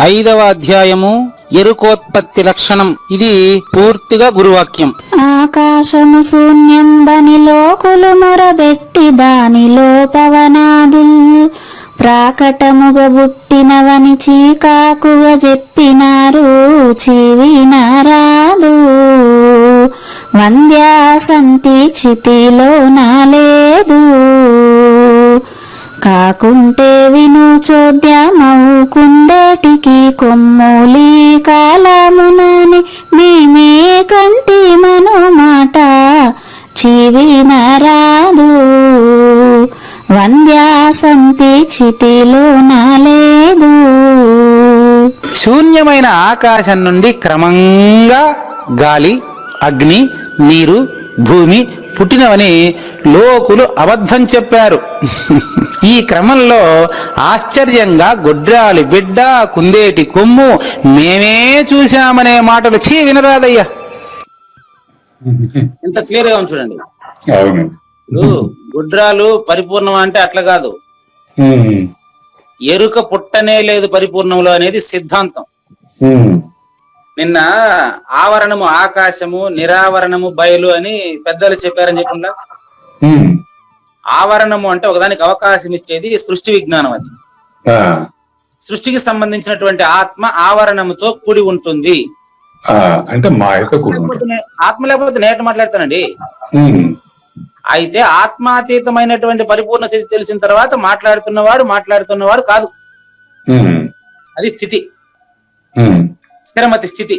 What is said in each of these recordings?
ఐదవ అధ్యాయము ఎరుకోత్పత్తి లక్షణం. ఇది పూర్తిగా గురువాక్యం. ఆకాశము శూన్యం బని లోకులు మొరబెట్టి దానిలో పవనాదుల్ ప్రాకటముగ బుట్టినవని చీకాకుగా చెప్పినారు చీవినారాదు. వంద్యా సంతీక్షితిలో నాలేదు. కాకుంటే విను చోద్యమవు కుందేటికి కొమ్మూలి కాలమునని మేమే కంటి మను మాట చీవినరాదు వంద్యా సంతీక్షితిలో నాలేదు. శూన్యమైన ఆకాశం నుండి క్రమంగా గాలి అగ్ని నీరు భూమి పుట్టినవని లోకులు అబద్ధం చెప్పారు. ఈ క్రమంలో ఆశ్చర్యంగా గొడ్రాలి బిడ్డ కుందేటి కొమ్ము మేమే చూశామనే మాటలు చీ వినరాదయ్యా. ఎంత క్లియర్గా ఉంది చూడండి. గుడ్రాలు పరిపూర్ణం అంటే అట్లా కాదు. ఎరుక పుట్టనే లేదు పరిపూర్ణంలో అనేది సిద్ధాంతం. నిన్న ఆవరణము ఆకాశము నిరావరణము బయలు అని పెద్దలు చెప్పారని చెప్పకుండా ఆవరణము అంటే ఒకదానికి అవకాశం ఇచ్చేది సృష్టి విజ్ఞానం అది. సృష్టికి సంబంధించినటువంటి ఆత్మ ఆవరణముతో కూడి ఉంటుంది. అంటే మాయతో కూడా ఆత్మ లేకపోతే నేట మాట్లాడతానండి. అయితే ఆత్మాతీతమైనటువంటి పరిపూర్ణ స్థితి తెలిసిన తర్వాత మాట్లాడుతున్నవాడు మాట్లాడుతున్నవాడు కాదు. అది స్థితి. స్థిరమతి స్థితి.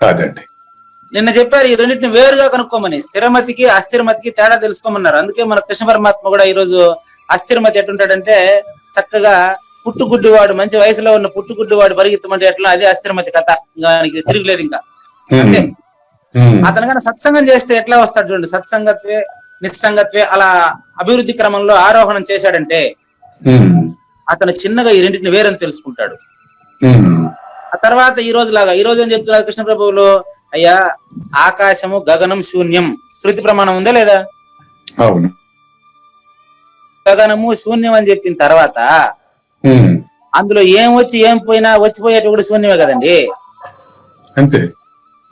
కాదండి. నిన్న చెప్పారు ఈ రెండింటిని వేరుగా కనుక్కోమని. స్థిరమతికి అస్థిరమతికి తేడా తెలుసుకోమన్నారు. అందుకే మన కృష్ణ పరమాత్మ కూడా ఈ రోజు అస్థిరమతి ఎట్టుంటాడంటే చక్కగా పుట్టుగుడ్డివాడు మంచి వయసులో ఉన్న పుట్టుగుడ్డివాడు పరిగెత్తమంటే ఎట్లా? అదే అస్థిరమతి కథ. ఇంకా తిరుగులేదు ఇంకా. అతను కానీ సత్సంగం చేస్తే ఎట్లా వస్తాడు చూడండి. సత్సంగత్వే నిస్సంగత్వే అలా అభివృద్ధి క్రమంలో ఆరోహణం చేశాడంటే అతను చిన్నగా ఈ రెండింటిని వేరని తెలుసుకుంటాడు. ఆ తర్వాత ఈ రోజు లాగా ఈ రోజు ఏం చెప్తున్నారు కృష్ణ ప్రభువులు? అయ్యా ఆకాశము గగనం శూన్యం. శృతి ప్రమాణం ఉందా లేదా? అవును. గగనము శూన్యం అని చెప్పిన తర్వాత అందులో ఏం వచ్చి ఏం పోయినా వచ్చిపోయేటి కూడా శూన్యమే కదండి. అంతే.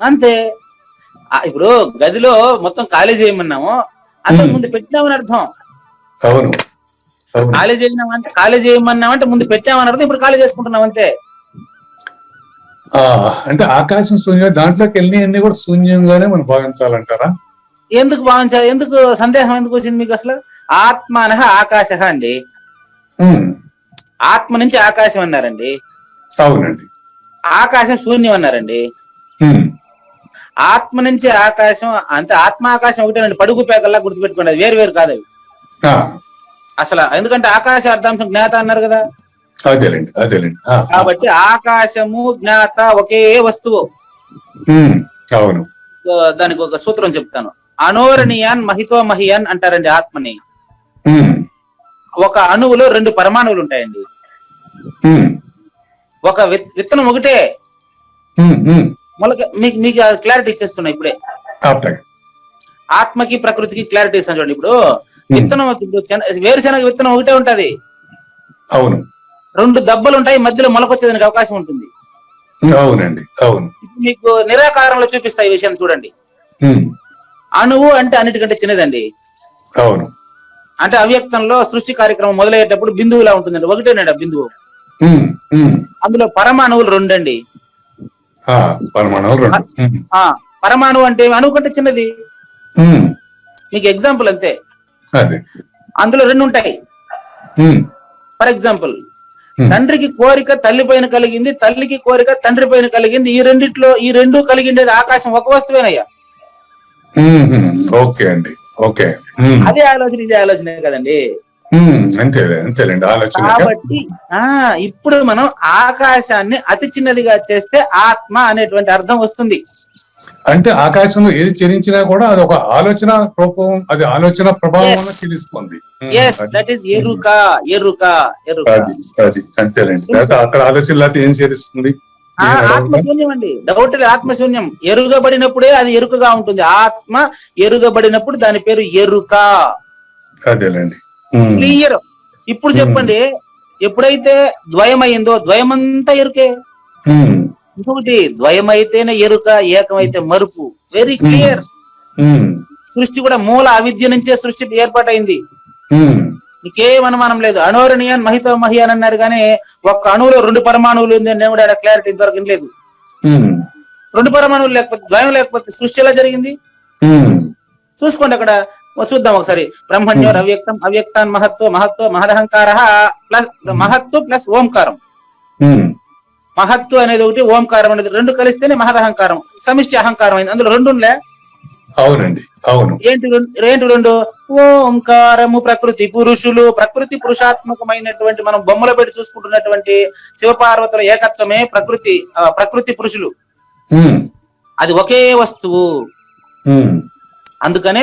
అంతే. ఇప్పుడు గదిలో మొత్తం ఖాళీ చేయమన్నాము. అంతకు ముందు పెట్టినామని అర్థం. అవును. ఖాళీ చేయమన్నామంటే ఖాళీ చేయమన్నామంటే ముందు పెట్టామని అర్థం ఇప్పుడు ఖాళీ చేసుకుంటున్నాం అంతే. అంటే ఆకాశం శూన్యం దాంట్లోకి వెళ్ళి అన్ని కూడా శూన్యంగానే మనం భావించాలంటారా? ఎందుకు భావించాలి? ఎందుకు సందేహం ఎందుకు వచ్చింది మీకు అసలు? ఆత్మ అనహ ఆకాశ అండి ఆత్మ నుంచి ఆకాశం అన్నారండి. అవునండి. ఆకాశం శూన్యం అన్నారండి. ఆత్మ నుంచి ఆకాశం అంటే ఆత్మ ఆకాశం ఒకటేనండి పడుగు పేకల్లా గుర్తుపెట్టుకోండి. అది వేరు వేరు కాదు అవి. అసలు ఎందుకంటే ఆకాశ అర్థాంశం జ్ఞాత అన్నారు కదా. అదేలేండి అదేలేండి. కాబట్టి ఆకాశము జ్ఞాత ఒకే వస్తువు. అవును. దానికి ఒక సూత్రం చెప్తాను. అనోరణీయాన్ మహితో మహియాన్ అంటారండి ఆత్మని. ఒక అణువులో రెండు పరమాణువులు ఉంటాయండి. ఒక విత్- విత్తనం ఒకటే. మొలక మీకు మీకు క్లారిటీ ఇచ్చేస్తున్నా ఇప్పుడే. ఆత్మకి ప్రకృతికి క్లారిటీ ఇస్తాను చూడండి ఇప్పుడు. విత్తనం వేరుశనగ విత్తనం ఒకటే ఉంటది. అవును. రెండు దెబ్బలు ఉంటాయి మధ్యలో మొలకొచ్చేదానికి అవకాశం ఉంటుంది. అవునండి అవును. మీకు నిరాకారంలో చూపిస్తా ఈ విషయం చూడండి. అణువు అంటే అన్నిటికంటే చిన్నదండి. అవును. అంటే అవ్యక్తంలో సృష్టి కార్యక్రమం మొదలయ్యేటప్పుడు బిందువులా ఉంటుందండి. ఒకటేనండి ఆ బిందువు. అందులో పరమాణువులు రెండండి. ఆ, పరమాణువులు రెండు. ఆ పరమాణువు అంటే అణువు కంటే చిన్నది. మీకు ఎగ్జాంపుల్ అంతే. అదే. అందులో రెండు ఉంటాయి ఫర్ ఎగ్జాంపుల్. తండ్రికి కోరిక తల్లి పైన కలిగింది తల్లికి కోరిక తండ్రి పైన కలిగింది. ఈ రెండిట్లో ఈ రెండు కలిగిండేది ఆకాశం ఒక వస్తువేనయ్యా. ఓకే అండి. ఓకే. అదే ఆలోచన ఇదే ఆలోచనే కదండి. కాబట్టి ఆ ఇప్పుడు మనం ఆకాశాన్ని అతి చిన్నదిగా చేస్తే ఆత్మ అనేటువంటి అర్థం వస్తుంది. అంటే ఆకాశంలో ఏది చరించినా కూడా అది ఒక ఆలోచన రూపం అది ఆలోచన ప్రభావం Yes. ఎస్. దట్ ఈస్ ఎరుక ఎరుక ఎరుక అది అక్కడ ఆలోచన ఏం చేస్తుంది? ఆత్మశూన్యం అండి. డౌట్ లేదు ఆత్మశూన్యం. ఎరుగబడినప్పుడే అది ఎరుకగా ఉంటుంది. ఆత్మ ఎరుగబడినప్పుడు దాని పేరు ఎరుక. అదేలేండి. క్లియర్ ఇప్పుడు చెప్పండి ఎప్పుడైతే ద్వయమైందో ద్వయమంతా ఎరుకే. ఉమ్, ఇంకొకటి ద్వయమైతేనే ఎరుక ఏకమైతే మరుపు. వెరీ క్లియర్ సృష్టి కూడా మూల అవిద్య నుంచే సృష్టి ఏర్పాటైంది. ఇంకేం అనుమానం లేదు. అణోరణీయాన్ మహిత మహియాన్ అన్నారు కానీ ఒక్క అణువులో రెండు పరమాణువులు ఉంది అని కూడా క్లారిటీ ఇంతవరకు లేదు రెండు పరమాణువులు లేకపోతే ద్వయం లేకపోతే సృష్టి ఎలా జరిగింది? చూసుకోండి అక్కడ. చూద్దాం ఒకసారి. బ్రహ్మణ్యో అవ్యక్తం అవ్యక్తాన్ మహత్వ మహత్వ మహదహంకార ప్లస్ మహత్తు ప్లస్ ఓంకారం. ఉమ్, మహత్తు అనేది ఒకటి ఓంకారం అనేది రెండు కలిస్తేనే మహదహంకారం సమిష్టి అహంకారం అయింది. అందులో రెండు ఉండే అవునండి అవును. ఏంటి రెండు రెండు? ఓంకారము ప్రకృతి పురుషులు ప్రకృతి పురుషాత్మకమైనటువంటి మనం బొమ్మలో పెట్టి చూసుకుంటున్నటువంటి శివపార్వతుల ఏకత్వమే ప్రకృతి ప్రకృతి పురుషులు. అది ఒకే వస్తువు. అందుకనే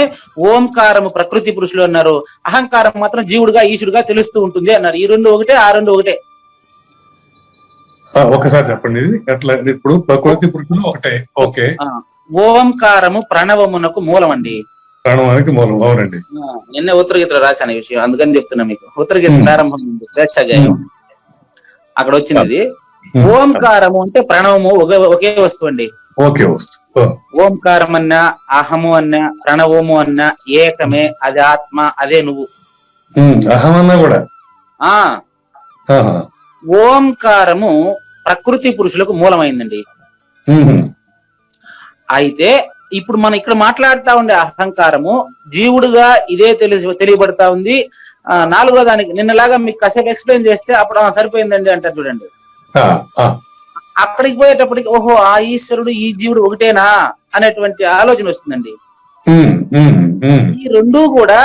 ఓంకారము ప్రకృతి పురుషులు అన్నారు. అహంకారం మాత్రం జీవుడుగా ఈశుడుగా తెలుస్తూ ఉంటుంది అన్నారు. ఈ రెండు ఒకటే ఆ రెండు ఒకటే. ఒకసారి చెప్పండి. ఎట్లా ఇప్పుడు ప్రకృతి పురుషులు ఒకటే. ఓకే. ఓంకారము ప్రణవమునకు మూలం అండి ప్రాణవానికి మూలం అవునండి. నిన్నే ఉత్తరగీతలో రాశాను ఈ విషయం అందుకని చెప్తున్నా మీకు. ఉత్తరగీత. ప్రారంభం ఉంది, స్వేచ్ఛాగాయం అక్కడ వచ్చింది. ఓంకారము అంటే ప్రణవము ఒకే వస్తువు అండి. ఓకే వస్తు ఓ, ఓంకారం అన్నా అహము అన్నా ప్రణవము అన్నా ఏకమే అది ఆత్మ అదే నువ్వు. ఉమ్, అహమన్నా కూడా. ఆ. ఓంకారము ప్రకృతి పురుషులకు మూలమైందండి. అయితే ఇప్పుడు మనం ఇక్కడ మాట్లాడుతా ఉండే అహంకారము జీవుడుగా ఇదే తెలిసి తెలియబడతా ఉంది. నాలుగో దానికి నిన్నలాగా మీకు కాసేపు ఎక్స్ప్లెయిన్ చేస్తే అప్పుడు సరిపోయిందండి అంటారు చూడండి. అక్కడికి పోయేటప్పటికి ఓహో ఆ ఈశ్వరుడు ఈ జీవుడు ఒకటేనా అనేటువంటి ఆలోచన వస్తుందండి. ఈ రెండూ కూడా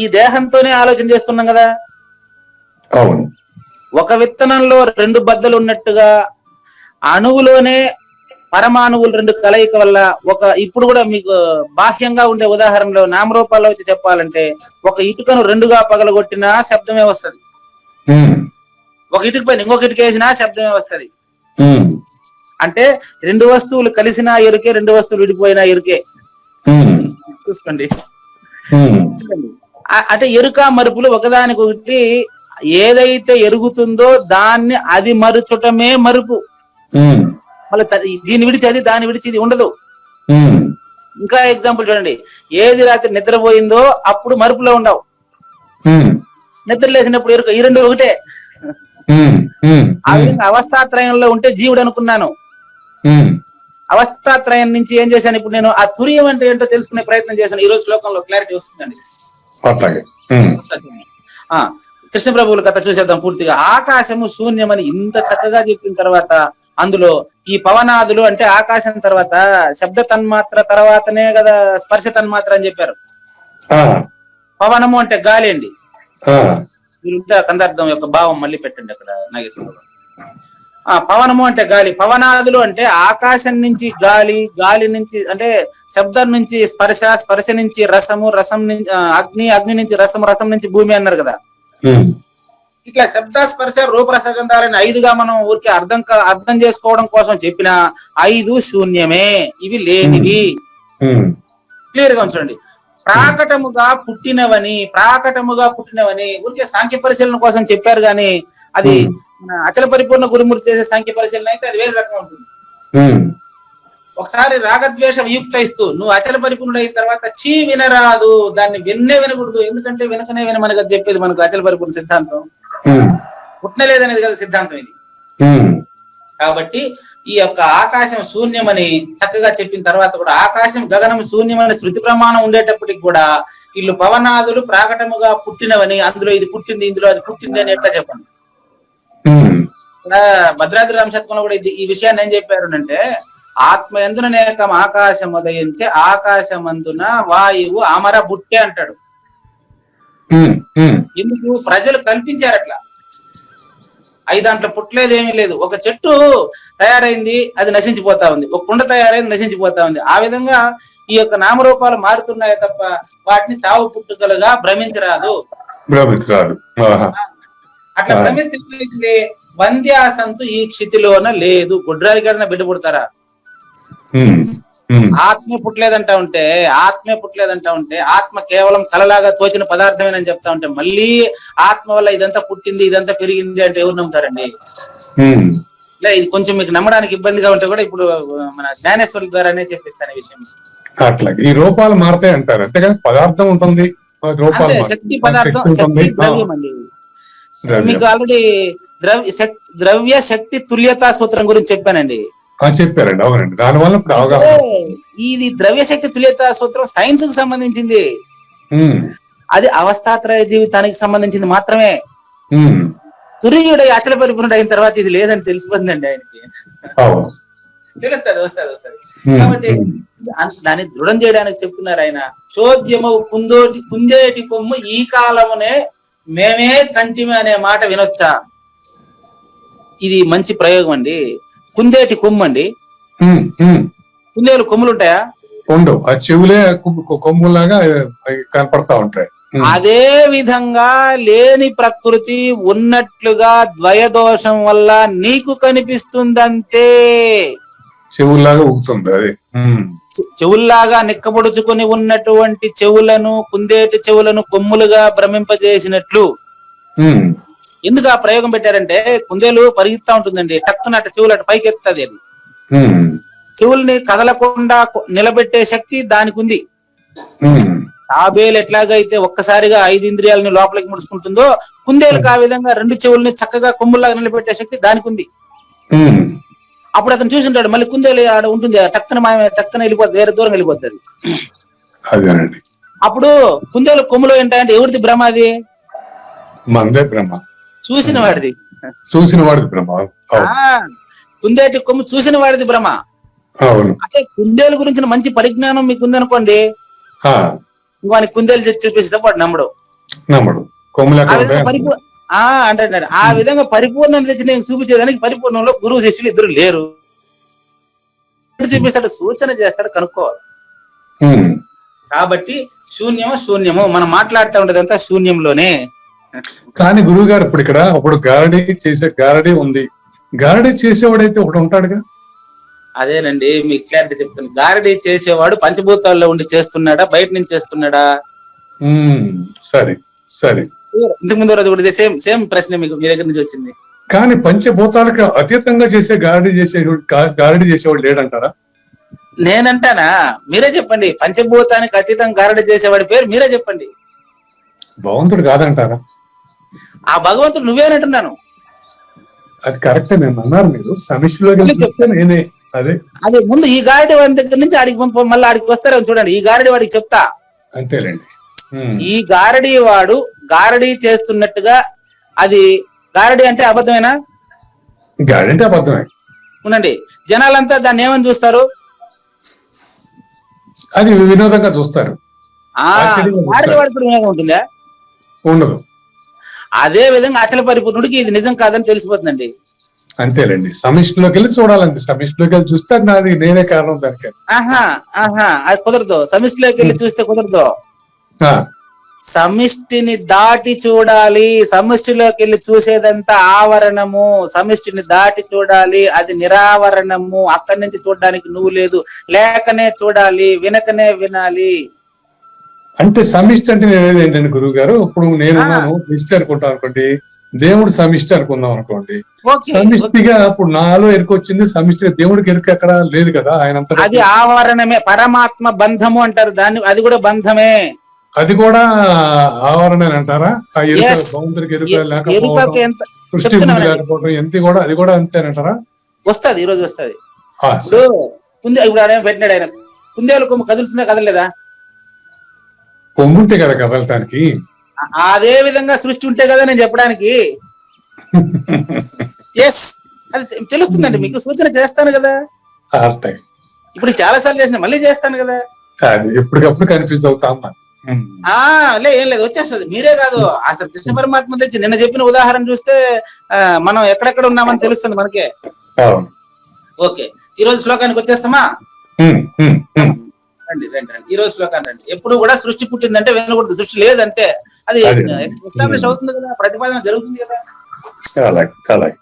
ఈ దేహంతోనే ఆలోచన చేస్తున్నాం కదా. అవును. ఒక విత్తనంలో రెండు బద్దలు ఉన్నట్టుగా అణువులోనే పరమాణువులు రెండు కలయిక వల్ల ఒక ఇప్పుడు కూడా మీకు బాహ్యంగా ఉండే ఉదాహరణలో నామరూపాల్లో వచ్చి చెప్పాలంటే ఒక ఇటుకను రెండుగా పగలగొట్టినా శబ్దమే వస్తది. ఒక ఇటుక పైన ఇంకొక ఇటుక వేసినా శబ్దమే వస్తది. అంటే రెండు వస్తువులు కలిసినా ఎరుకే రెండు వస్తువులు విడిపోయినా ఎరుకే. చూసుకోండి. అంటే ఎరుక మరుపులు ఒకదానికొకటి ఏదైతే ఎరుగుతుందో దాన్ని అది మరుచటమే మరుపు. మళ్ళీ దీన్ని విడిచి అది దాన్ని విడిచి ఇది ఉండదు. ఇంకా ఎగ్జాంపుల్ చూడండి. ఏది రాత్రి నిద్రపోయిందో అప్పుడు మరుపులో ఉండవు. నిద్ర లేచినప్పుడు ఎరుక ఈ రెండు ఒకటే. ఆ విధంగా అవస్థాత్రయంలో ఉంటే జీవుడు అనుకున్నాను. అవస్థాత్రయం నుంచి ఏం చేశాను? ఇప్పుడు నేను ఆ తురియం అంటే ఏంటో తెలుసుకునే ప్రయత్నం చేశాను. ఈ రోజు శ్లోకంలో క్లారిటీ వస్తుందండి. కృష్ణ ప్రభువుల కథ చూసేద్దాం పూర్తిగా. ఆకాశము శూన్యమని ఇంత చక్కగా చెప్పిన తర్వాత అందులో ఈ పవనాదులు అంటే ఆకాశం తర్వాత శబ్ద తన్మాత్ర తర్వాతనే కదా స్పర్శ తన్మాత్ర అని చెప్పారు. పవనము అంటే గాలి అండి. కందార్థం యొక్క భావం మళ్ళీ పెట్టండి అక్కడ నాగేశ్వరరావు ఆ పవనము అంటే గాలి. పవనాదులు అంటే ఆకాశం నుంచి గాలి గాలి నుంచి అంటే శబ్దం నుంచి స్పర్శ స్పర్శ నుంచి రసము రసం అగ్ని అగ్ని నుంచి రసం రసం నుంచి భూమి అన్నారు కదా. ఇట్లా శబ్ద స్పర్శ రూపరసగంధాలని ఐదుగా మనం ఊరికి అర్థం అర్థం చేసుకోవడం కోసం చెప్పిన ఐదు శూన్యమే. ఇవి లేనివి. క్లియర్గా ఉంచండి ప్రాకటముగా పుట్టినవని ప్రాకటముగా పుట్టినవని ఊరికే సాంఖ్య పరిశీలన కోసం చెప్పారు గాని అది అచల పరిపూర్ణ గురుమూర్తి చేసే సాంఖ్య పరిశీలన అయితే అది వేరే రకంగా ఉంటుంది. ఒకసారి రాగద్వేష వియుక్త ఇస్తూ నువ్వు అచల పరిపూర్ణుడు అయిన తర్వాత చీ వినరాదు దాన్ని విన్నే వినకూడదు ఎందుకంటే వెనకనే వినమని కదా చెప్పేది మనకు అచల పరిపూర్ణ సిద్ధాంతం. పుట్టలేదనేది కదా సిద్ధాంతం ఇది. కాబట్టి ఈ యొక్క ఆకాశం శూన్యమని చక్కగా చెప్పిన తర్వాత కూడా ఆకాశం గగనం శూన్యమని శృతి ప్రమాణం ఉండేటప్పటికి కూడా వీళ్ళు పవనాదులు ప్రాకటముగా పుట్టినవని అందులో ఇది పుట్టింది ఇందులో అది పుట్టింది అని ఎట్లా చెప్పండి? భద్రాద్రి రామశతకంలో కూడా ఇది ఈ విషయాన్ని ఏం చెప్పారు అంటే ఆత్మ ఎందుననేకం ఆకాశం ఉదయించే ఆకాశమందున వాయువు అమర బుట్టే అంటాడు. ఎందుకు ప్రజలు కల్పించారు అట్లా. అయి దాంట్లో పుట్టలేదు ఏమీ లేదు. ఒక చెట్టు తయారైంది అది నశించిపోతా ఉంది. ఒక కుండ తయారైంది నశించిపోతా ఉంది. ఆ విధంగా ఈ యొక్క నామరూపాలు మారుతున్నాయి తప్ప వాటిని తావు పుట్టుకలుగా భ్రమించరాదు. భ్రమించరాదు. అట్లా. భ్రమిస్తే వంద్యాసంతు ఈ క్షితిలోన లేదు. గుడ్రాలి గడిన బిడ్డ పుడతారా? ఆత్మే పుట్టలేదంటా ఉంటే ఆత్మే పుట్టలేదంటా ఉంటే ఆత్మ కేవలం కలలాగా తోచిన పదార్థమేనని చెప్తా ఉంటే మళ్ళీ ఆత్మ వల్ల ఇదంతా పుట్టింది ఇదంతా పెరిగింది అంటే ఎవరు నమ్ముతారండి. లే ఇది కొంచెం మీకు నమ్మడానికి ఇబ్బందిగా ఉంటే కూడా ఇప్పుడు మన జ్ఞానేశ్వరుల ద్వారానే చెప్పిస్తాను ఈ విషయం. అట్లా ఈ రూపాలు మారతాయి అంటారు. అంతేగాని పదార్థం ఉంటుంది. శక్తి పదార్థం శక్తి ద్రవ్యం అండి. మీకు ఆల్రెడీ ద్రవ్య ద్రవ్య శక్తి తుల్యతా సూత్రం గురించి చెప్పానండి. చెప్పారండి అవునండి. దానివల్ల ఇప్పుడు అవగాహన ఇది ద్రవ్య శక్తి తుల్యతా సూత్రం సైన్స్కు సంబంధించింది. అది అవస్థాత్రయ జీవితానికి సంబంధించింది మాత్రమే. తురియుడు అచల పరిపూర్ణుడు అయిన తర్వాత ఇది లేదని తెలిసిపోతుందండి ఆయనకి. కాబట్టి దాన్ని దృఢం చేయడానికి చెప్తున్నారు ఆయన. చోద్యము కుందోటి కుందేటి కొమ్ము ఈ కాలమునే మేమే కంటిమి అనే మాట వినొచ్చా? ఇది మంచి ప్రయోగం అండి. కుందేటి కొమ్ము అండి. కుందేలు కొమ్ములు ఉంటాయా ఉండవు ఆ చెవులే కొమ్ము- కొమ్ములాగా కనపడతా ఉంటాయి. అదే విధంగా లేని ప్రకృతి ఉన్నట్లుగా ద్వయదోషం వల్ల నీకు కనిపిస్తుందంతే చెవుల్లాగా ఊగుతుంది అది. చెవుల్లాగా నిక్కబొడుచుకొని ఉన్నటువంటి చెవులను కుందేటి చెవులను కొమ్ములుగా భ్రమింపజేసినట్లు. ఎందుకు ఆ ప్రయోగం పెట్టారంటే కుందేలు పరిగెత్తా ఉంటుందండి. టక్కున అట్ట చెవులు అటు పైకి ఎత్తుంది అది చెవుల్ని కదలకుండా నిలబెట్టే శక్తి దానికి ఉంది. తాబేలు ఎట్లాగైతే ఒక్కసారిగా ఐదు ఇంద్రియాలని లోపలికి ముడుచుకుంటుందో కుందేలుకు ఆ విధంగా రెండు చెవుల్ని చక్కగా కొమ్ముల్లాగా నిలబెట్టే శక్తి దానికి ఉంది. అప్పుడు అతను చూసింటాడు మళ్ళీ కుందేలు ఆడ ఉంటుంది టక్కన మాయ టక్కన వెళ్ళిపోతుంది వేరే దూరం వెళ్ళిపోతుంది అప్పుడు కుందేలు కొమ్ములో ఏంటంటే ఎవరిది భ్రమ అది? మందే బ్రహ్మ. చూసిన వాడిది చూసిన వాడిది బ్రహ్మ కుందేటి కొమ్ము చూసిన వాడిది భ్రమ అవును. అదే కుందేలు గురించిన మంచి పరిజ్ఞానం మీకు ఉందనుకోండి ఆ, వానికి కుందేలు తెచ్చి చూపిస్తే వాడు నమ్మడు. నమ్మడు. కొమ్ములు ఆ విధంగా ఉంటాయి? పరిపూ ఆ అంటాడు ఆ విధంగా పరిపూర్ణం తెచ్చి నేను చూపించేదానికి పరిపూర్ణంలో గురువు శిష్యులు ఇద్దరు లేరు. చూపిస్తాడు సూచన చేస్తాడు కనుక్కోవాలి. కాబట్టి శూన్యము శూన్యము మనం మాట్లాడుతూ ఉండేదంతా శూన్యంలోనే. కానీ గురువు గారు ఇప్పుడు ఇక్కడ ఒకడు గారడీ చేసే గారడీ ఉంది. గారడీ చేసేవాడైతే ఒకడు ఉంటాడుగా? అదేనండి మీకు క్లారిటీ చెప్తాను. గారడీ చేసేవాడు పంచభూతాల్లో ఉండి చేస్తున్నాడా? బయట నుంచి చేస్తున్నాడా? సరే సరే. ఇంతకు ముందు రోజు కూడా సేమ్ సేమ్ ప్రశ్న మీకు మీ దగ్గర నుంచి వచ్చింది. కానీ పంచభూతాలకు అతీతంగా చేసే గారడీ చేసే గారడీ చేసేవాడు లేడంటారా? నేనంటానా? మీరే చెప్పండి. పంచభూతానికి అతీతం గారడీ చేసేవాడి పేరు మీరే చెప్పండి. భగవంతుడు కాదంటారా? ఆ భగవంతుడు నువ్వేనంటున్నాను అది కరెక్టే నేను అన్నారు మీరు. చూస్తే నేనే. అదే. అది ముందు ఈ గారడి వాడి దగ్గర నుంచి ఆడికి మళ్ళీ ఆడికి వస్తారేమో చూడండి. ఈ గారడి వాడికి చెప్తా. అంతేలేండి. ఈ గారడి వాడు గారడీ చేస్తున్నట్టుగా అది గారడి అంటే అబద్ధమేనా? గారడీ అంటే అబద్ధమే. ఉండండి. జనాలంతా దాన్ని ఏమని చూస్తారు? అది వినోదంగా చూస్తారు. గారడి. వాడికి వినోదం ఉంటుందా? ఉండదు. అదే విధంగా అచల పరిపూర్ణుడికి ఇది నిజం కాదని తెలిసిపోతుందండి. అంతేలేండి సమిష్టిలోకి వెళ్ళి చూడాలండి. సమిష్టిలోకి వెళ్ళి చూస్తే నాది నేనే కారణం దానికి. ఆహా ఆహా అది కుదరదు. సమిష్టిలోకి వెళ్ళి చూస్తే కుదరదు. సమిష్టిని దాటి చూడాలి. సమిష్టిలోకి వెళ్ళి చూసేదంతా ఆవరణము. సమిష్టిని దాటి చూడాలి. అది నిరావరణము. అక్కడి నుంచి చూడడానికి నువ్వు లేదు. లేకనే చూడాలి. వినకనే వినాలి. అంటే సమిష్టి అంటే నేను గురువు గారు ఇప్పుడు నేనున్నాను నిష్టి అనుకుంటాను అనుకోండి దేవుడు సమిష్టి అనుకుందాం అనుకోండి. సమిష్టిగా ఇప్పుడు నాలో ఎరుకొచ్చింది సమిష్టిగా దేవుడికి ఎరుక ఎక్కడ లేదు కదా ఆయన అది ఆవరణమే పరమాత్మ బంధము అంటారు దాన్ని అది కూడా బంధమే. అది కూడా ఆవరణ అంటారా? ఆ ఎరుక. భగవంతుడికి ఎరుక లేకపోవడం ఎంత సృష్టి చెప్తున్నా ఉంది లేకపోవడం ఎంత కూడా అది కూడా అంతేనంటారా? వస్తది ఈ రోజు వస్తది. ఇప్పుడు ఇప్పుడు ఆయన పెట్టినాడు ఆయన. కుందేలు కొమ్ము కదులుతుందా కదలలేదా? కొమ్ముంటే కదా కదలటానికి అదే విధంగా సృష్టి ఉంటే కదా నేను చెప్పడానికి. ఎస్ అది తెలుస్తుందండి మీకు సూచన చేస్తాను కదా. అర్థం. ఇప్పుడు చాలా సార్లు చేసిన మళ్ళీ చేస్తాను కదా. అది ఎప్పటికప్పుడు కన్ఫ్యూజ్ అవుతా ఉన్నా. ఆ లే ఏం లేదు వచ్చేస్తుంది. మీరే కాదు అసలు కృష్ణ పరమాత్మ తెచ్చి నిన్న చెప్పిన ఉదాహరణ చూస్తే మనం ఎక్కడెక్కడ ఉన్నామని తెలుస్తుంది మనకే. ఓకే ఈ రోజు శ్లోకానికి వచ్చేస్తామా. రండి రండి రండి. ఈ రోజు శ్లోకాన్ని రండి. ఎప్పుడు కూడా సృష్టి పుట్టిందంటే వినకూడదు. సృష్టి లేదంటే అది అదే. ఎస్టాబ్లిష్ అవుతుంది కదా ప్రతిపాదన జరుగుతుంది కదా. అలాగే అలాగే